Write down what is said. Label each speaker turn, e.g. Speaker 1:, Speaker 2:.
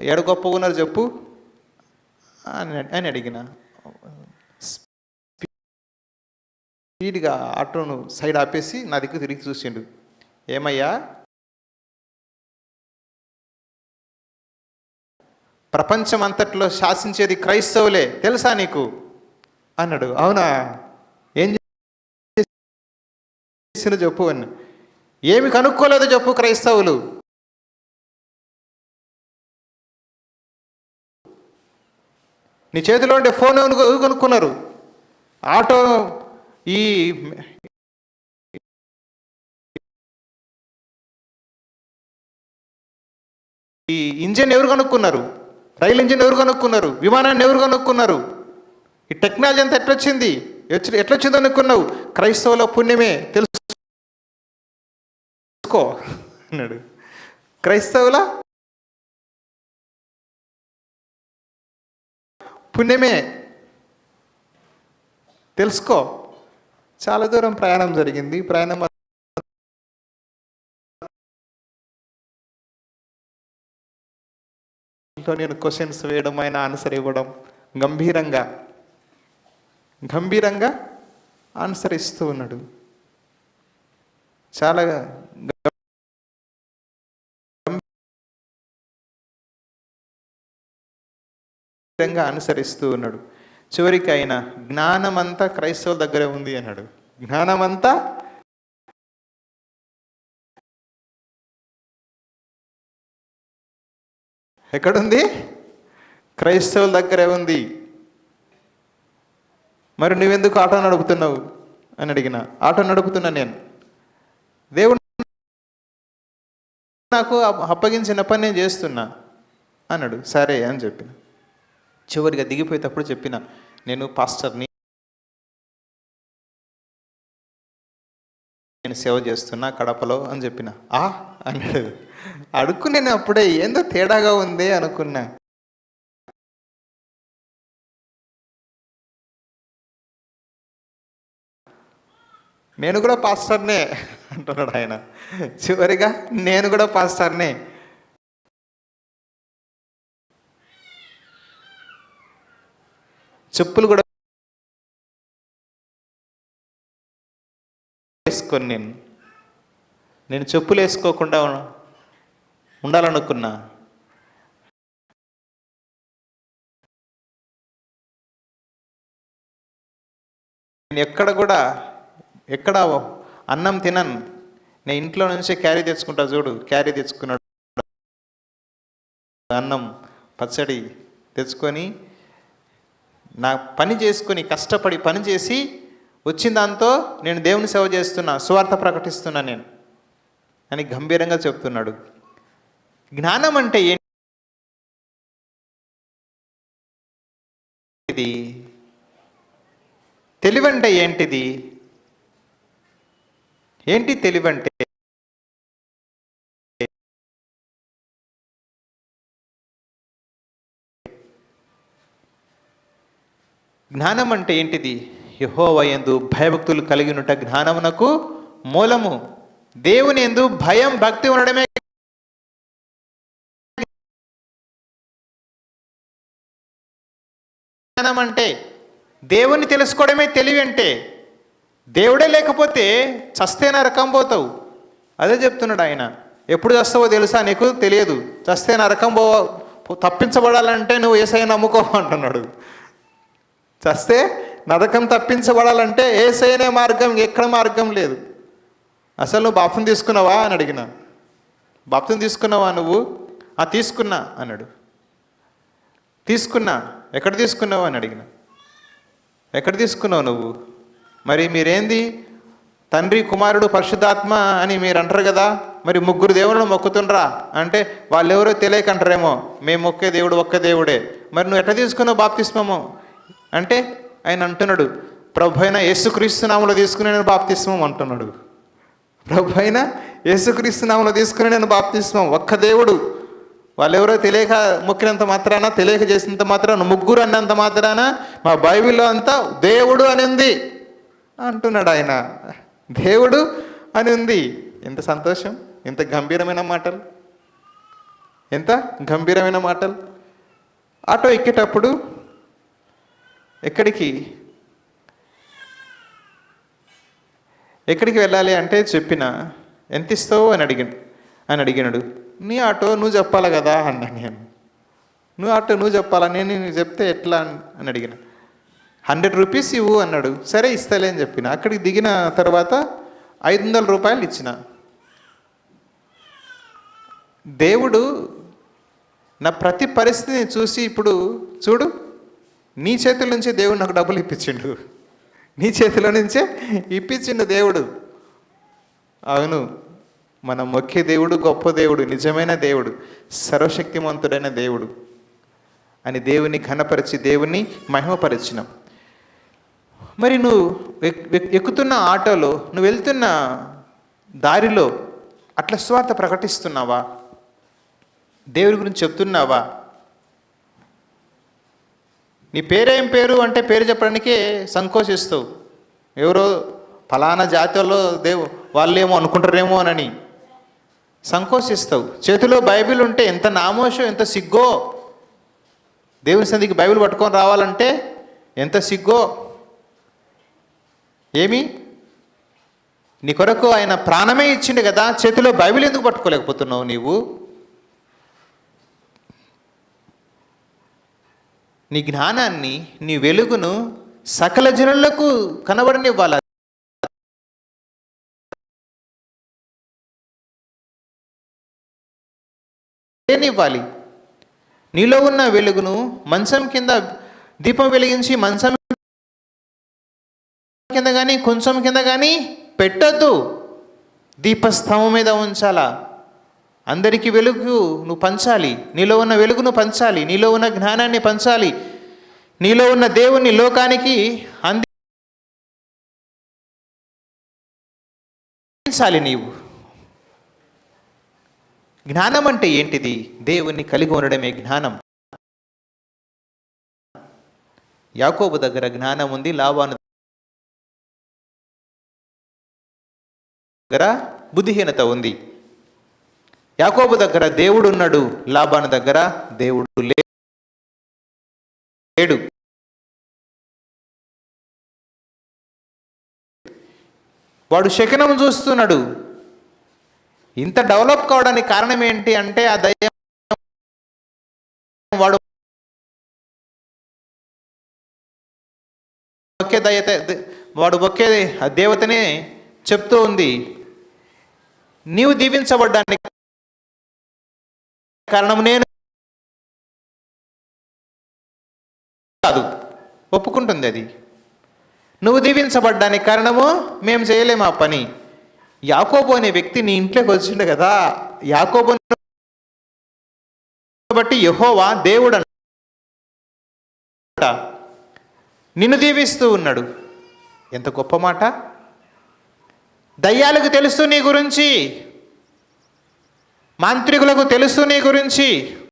Speaker 1: ఎడ గొప్పగా ఉన్నారు చెప్పు. అని అని అడిగిన. స్పీడ్గా ఆటోను సైడ్ ఆపేసి నా దగ్గర తిరిగి చూసిండు. ఏమయ్యా? ప్రపంచం అంతట్లో శాసించేది క్రైస్తవులే తెలుసా నీకు? అన్నాడు అవునా? ఏం చేసిన చెప్పు అని ఏమి కనుక్కోలేదో చెప్పు క్రైస్తవులు. నీ చేతిలో ఉండే ఫోన్ కొనుక్కున్నారు ఆటో ఈ ఈ ఇంజిన్ ఎవరు కనుక్కున్నారు? రైలు ఇంజిన్ ఎవరు కనుక్కున్నారు? విమానాన్ని ఎవరు కనుక్కున్నారు? ఈ టెక్నాలజీ అంతా ఎట్లొచ్చింది? ఎట్ల- ఎట్లొచ్చింది అనుకున్నావు? క్రైస్తవుల పుణ్యమే తెలుసుకో అన్నాడు. క్రైస్తవుల పుణ్యమే. తెలుసుకో. చాలా దూరం ప్రయాణం జరిగింది. ప్రయాణం ఇంట్లో నేను క్వశ్చన్స్ వేయడం ఆయన ఆన్సర్ ఇవ్వడం గంభీరంగా గంభీరంగా ఆన్సర్ ఇస్తూ ఉన్నాడు. చాలా గ- అనుసరిస్తూ ఉన్నాడు. చివరికి ఆయన జ్ఞానమంతా క్రైస్తవుల దగ్గరే ఉంది అన్నాడు. జ్ఞానమంతా ఎక్కడుంది? క్రైస్తవుల దగ్గరే ఉంది. మరి నువ్వెందుకు ఆటో నడుపుతున్నావు? అని అడిగిన. ఆటో నడుపుతున్నా నేను. దేవుడు నాకు అప్పగించిన పని నేను చేస్తున్నా అన్నాడు. సరే అని చెప్పిన. చివరిగా దిగిపోయేటప్పుడు చెప్పిన నేను పాస్టర్ని నేను సేవ చేస్తున్నా కడపలో అని చెప్పిన. ఆ? అన్నాడు. అడుక్కు నేను అప్పుడే ఏందో తేడాగా ఉంది అనుకున్నా. నేను కూడా పాస్టర్నే అంటున్నాడు ఆయన. చివరిగా నేను కూడా పాస్టర్నే చెప్పులు కూడా వేసుకొని నేను నేను చెప్పులు వేసుకోకుండా ఉండాలనుకున్నా. నేను ఎక్కడ కూడా ఎక్కడ అన్నం తినను. నేను ఇంట్లో నుంచే క్యారీ తెచ్చుకుంటా చూడు క్యారీ తెచ్చుకున్నాడు. అన్నం పచ్చడి తెచ్చుకొని నా పని చేసుకొని కష్టపడి పని చేసి వచ్చిన దాంతో నేను దేవుని సేవ చేస్తున్నా సువార్త ప్రకటిస్తున్నా నేను. అని గంభీరంగా చెప్తున్నాడు. జ్ఞానం అంటే ఏంటిది? తెలివంటే ఏంటిది? ఏంటి తెలివంటే? జ్ఞానం అంటే ఏంటిది? యహోవయందు భయభక్తులు కలిగినట జ్ఞానమునకు మూలము. దేవుని ఎందు భయం భక్తి ఉండడమే. జ్ఞానం అంటే దేవుని తెలుసుకోవడమే తెలివి అంటే దేవుడే లేకపోతే చస్తే నరకం పోతావు. అదే చెప్తున్నాడు ఆయన. ఎప్పుడు చస్తావో తెలుసా నీకు? తెలియదు. చస్తే నరకం పో తప్పించబడాలంటే నువ్వు ఏసై నమ్ముకో అంటున్నాడు. చస్తే నరకం తప్పించబడాలంటే ఏసైనే మార్గం ఎక్కడ మార్గం లేదు. అసలు నువ్వు బాప్తం తీసుకున్నావా అని అడిగిన. బాప్తం తీసుకున్నావా నువ్వు? ఆ తీసుకున్నా అన్నాడు. తీసుకున్నా. ఎక్కడ తీసుకున్నావు అని అడిగిన. ఎక్కడ తీసుకున్నావు నువ్వు? మరి మీరేంది? తండ్రి కుమారుడు పరిశుద్ధాత్మ అని మీరు అంటారు కదా మరి ముగ్గురు దేవుళ్ళు మొక్కుతుండ్రా? అంటే వాళ్ళు ఎవరో తెలియక అంటారేమో మేము మొక్కే దేవుడు ఒక్క దేవుడే. మరి నువ్వు ఎట్లా తీసుకున్నావు బాప్తిస్మము? అంటే ఆయన అంటున్నాడు ప్రభు అయిన యేసుక్రీస్తునామలో తీసుకుని నేను బాప్తిస్మం అంటున్నాడు. ప్రభు అయిన యేసుక్రీస్తునామలో తీసుకుని నేను బాప్తిస్మం ఒక్క దేవుడు. వాళ్ళెవరో తెలియక మొక్కినంత మాత్రాన తెలియక చేసినంత మాత్రాన ముగ్గురు అన్నంత మాత్రాన మా బైబిల్లో అంతా దేవుడు అని ఉంది అంటున్నాడు ఆయన. దేవుడు అని ఉంది ఎంత సంతోషం ఎంత గంభీరమైన మాటలు. ఎంత గంభీరమైన మాటలు. ఆటో ఎక్కేటప్పుడు ఎక్కడికి? ఎక్కడికి వెళ్ళాలి అంటే చెప్పిన ఎంత ఇస్తావు? అని అడిగాడు అని అడిగినాడు. నీ ఆటో నువ్వు చెప్పాలి కదా అన్నా నేను. నువ్వు ఆటో నువ్వు చెప్పాలా? నేను చెప్తే ఎట్లా? అని- అని అడిగిన. హండ్రెడ్ రూపీస్ ఇవ్వు అన్నాడు. సరే ఇస్తలే అని చెప్పిన. అక్కడికి దిగిన తర్వాత ఐదు వందల రూపాయలు ఇచ్చిన. దేవుడు నా ప్రతి పరిస్థితిని చూసి ఇప్పుడు చూడు నీ చేతుల నుంచే దేవుడు నాకు డబ్బులు ఇప్పించిండు. నీ చేతిలో నుంచే ఇప్పించిండు దేవుడు. అవును మనం మొక్కే దేవుడు గొప్ప దేవుడు నిజమైన దేవుడు సర్వశక్తిమంతుడైన దేవుడు. అని దేవుని ఘనపరిచి దేవుని మహిమపరిచినాం. మరి నువ్వు ఎక్- ఎక్కుతున్న ఆటోలో నువ్వు వెళ్తున్న దారిలో అట్లా స్వార్థ ప్రకటిస్తున్నావా? దేవుడి గురించి చెప్తున్నావా? నీ పేరేం పేరు అంటే పేరు చెప్పడానికే సంకోచిస్తావు ఎవరో ఫలానా జాతిలో దేవు వాళ్ళేమో అనుకుంటారేమో అని సంకోచిస్తావు. చేతిలో బైబిల్ ఉంటే ఎంత నామోషం ఎంత సిగ్గో. దేవుని సంధికి బైబిల్ పట్టుకొని రావాలంటే ఎంత సిగ్గో. ఏమి? నీ కొరకు ఆయన ప్రాణమే ఇచ్చిండు కదా చేతిలో బైబిల్ ఎందుకు పట్టుకోలేకపోతున్నావు నీవు? నీ జ్ఞానాన్ని నీ వెలుగును సకల జనులకు కనబడనివ్వాలి. ఇవ్వాలి నీలో ఉన్న వెలుగును మంచం కింద దీపం వెలిగించి మంచం కింద కానీ కొంచెం కింద కానీ పెట్టొద్దు. దీపస్తంభం మీద ఉంచాలా? అందరికీ వెలుగు నువ్వు పంచాలి. నీలో ఉన్న వెలుగును పంచాలి. నీలో ఉన్న జ్ఞానాన్ని పంచాలి. నీలో ఉన్న దేవుణ్ణి లోకానికి అందించాలి నీవు. జ్ఞానం అంటే ఏంటిది? దేవుణ్ణి కలిగి ఉండడమే జ్ఞానం. యాకోబు దగ్గర జ్ఞానం ఉంది లాభాను దగ్గర బుద్ధిహీనత ఉంది. యాకోబు దగ్గర దేవుడు ఉన్నాడు లాభాను దగ్గర దేవుడు లేడు. వాడు శకనం చూస్తున్నాడు. ఇంత డెవలప్ కావడానికి కారణం ఏంటి అంటే ఆ దయ్యం వాడు ఒకే దయ్యత వాడు ఒకే ఆ దేవతనే చెప్తూ ఉంది. నీవు దీవించబడ్డానికి కారణం నేను కాదు. ఒప్పుకుంటుంది అది. నువ్వు దీవించబడ్డానికి కారణము మేము చేయలేము ఆ పని. యాకోబు అనే వ్యక్తి నీ ఇంట్లోకి వచ్చిండు కదా. యాకోబు బట్టి యహోవా దేవుడు అంట నిన్ను దీవిస్తూ ఉన్నాడు. ఎంత గొప్ప మాట. దయ్యాలకు తెలుసు నీ గురించి. మాంత్రికులకు తెలుసు నీ గురించి.